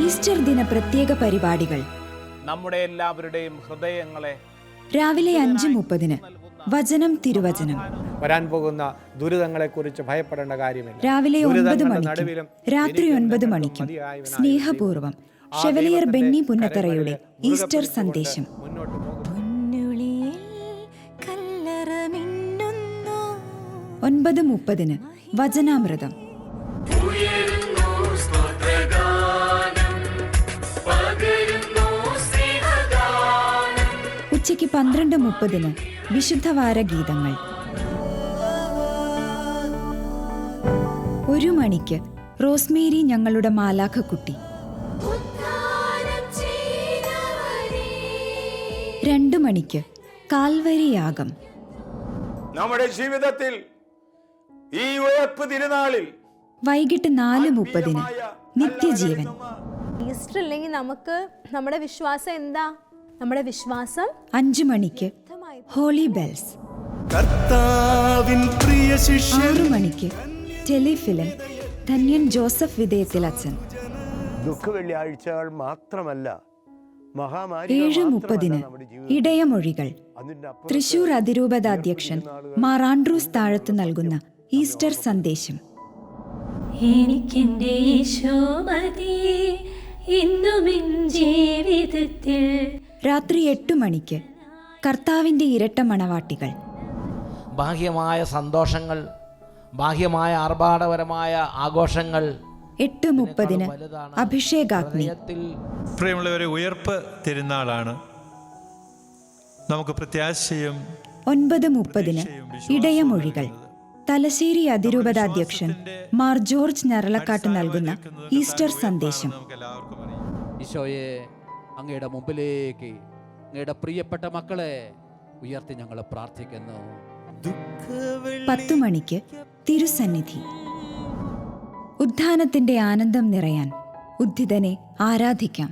Easter ദിന പ്രത്യേക പരിപാടികൾ. നമ്മുടെ എല്ലാവരുടെയും ഹൃദയങ്ങളെ രാവിലെ അഞ്ച് മുപ്പതിന് വചനം തിരുവചനം. വരാൻ പോകുന്ന ദുരിതങ്ങളെക്കുറിച്ച് ഭയപ്പെടേണ്ട കാര്യമില്ല. രാവിലെ ഒൻപത് മണിക്ക് രാത്രി ഒൻപത് മണിക്കും സ്നേഹപൂർവം ഷെവലിയർ ബെന്നി പുന്നത്തറയുടെ ഈസ്റ്റർ സന്ദേശം. മുന്നോട്ട് പോകും കല്ലറ മിന്നുന്നു ഒൻപത് മുപ്പതിന് വചനാമൃതം. ഉച്ചയ്ക്ക് പന്ത്രണ്ട് മുപ്പതിന് വിശുദ്ധവാര ഗീതങ്ങൾ. ഒരു മണിക്ക് റോസ്മേരി ഞങ്ങളുടെ മാലാഖക്കുട്ടി. രണ്ടു മണിക്ക് കാൽവരിയാകം നമ്മുടെ ജീവിതത്തിൽ ഈ ഉയർപ്പ് തിരുനാളിൽ വൈകിട്ട് നാല് മുപ്പതിന് നിത്യജീവൻ. ഈസ്റ്റർ ഇല്ലെങ്കിൽ നമുക്ക് നമ്മുടെ വിശ്വാസം എന്താ? നമ്മുടെ വിശ്വാസം അഞ്ചു മണിക്ക് ഹോളി ബെൽസ് കർത്താവിൻ പ്രിയ ശിഷ്യ ആറു മണിക്ക് ടെലിഫിലിം. ധന്യൻ ജോസഫ് വിധേയത്തിൽ അച്ഛൻ. ദുഃഖ വെള്ളിയാഴ്ചകൾ മാത്രമല്ല മഹാമാരി ഏഴ് മുപ്പതിന് ഇടയമൊഴികൾ. തൃശൂർ അതിരൂപതാധ്യക്ഷൻ മാർ ആൻഡ്രൂസ് താഴത്ത് നൽകുന്ന ഈസ്റ്റർ സന്ദേശം. എനിക്കെന്റെ യേശോ മതി. ഇന്നുമെൻ ജീവിതത്തിൽ രാത്രി എട്ടു മണിക്ക് കർത്താവിന്റെ ഇരട്ട മണവാട്ടികൾ. ബാഹ്യമായ സന്തോഷങ്ങൾ ബാഹ്യമായ ആർഭാടപരമായ ആഘോഷങ്ങൾ എട്ട് മുപ്പതിന് അഭിഷേകാഗ്നി. പ്രിയമുള്ളവരെ ഉയർപ്പ് തിരുന്നാളാണ് നമുക്ക് പ്രത്യാശയും ഒൻപത് മുപ്പതിന് ഇടയമൊഴികൾ. തലശ്ശേരി അതിരൂപതാധ്യക്ഷൻ മാർ ജോർജ് ഞരളക്കാട്ട് നൽകുന്ന ഈസ്റ്റർ സന്ദേശം. ഈശോയെ അങ്ങയുടെ മുമ്പിലേക്ക് അങ്ങയുടെ പ്രിയപ്പെട്ട മക്കളെ ഉയർത്തി ഞങ്ങൾ പ്രാർത്ഥിക്കുന്നു. പത്തു മണിക്ക് തിരുസന്നിധി. ഉദ്ധാനത്തിന്റെ ആനന്ദം നിറയാൻ ഉദ്ധിതനെ ആരാധിക്കാം.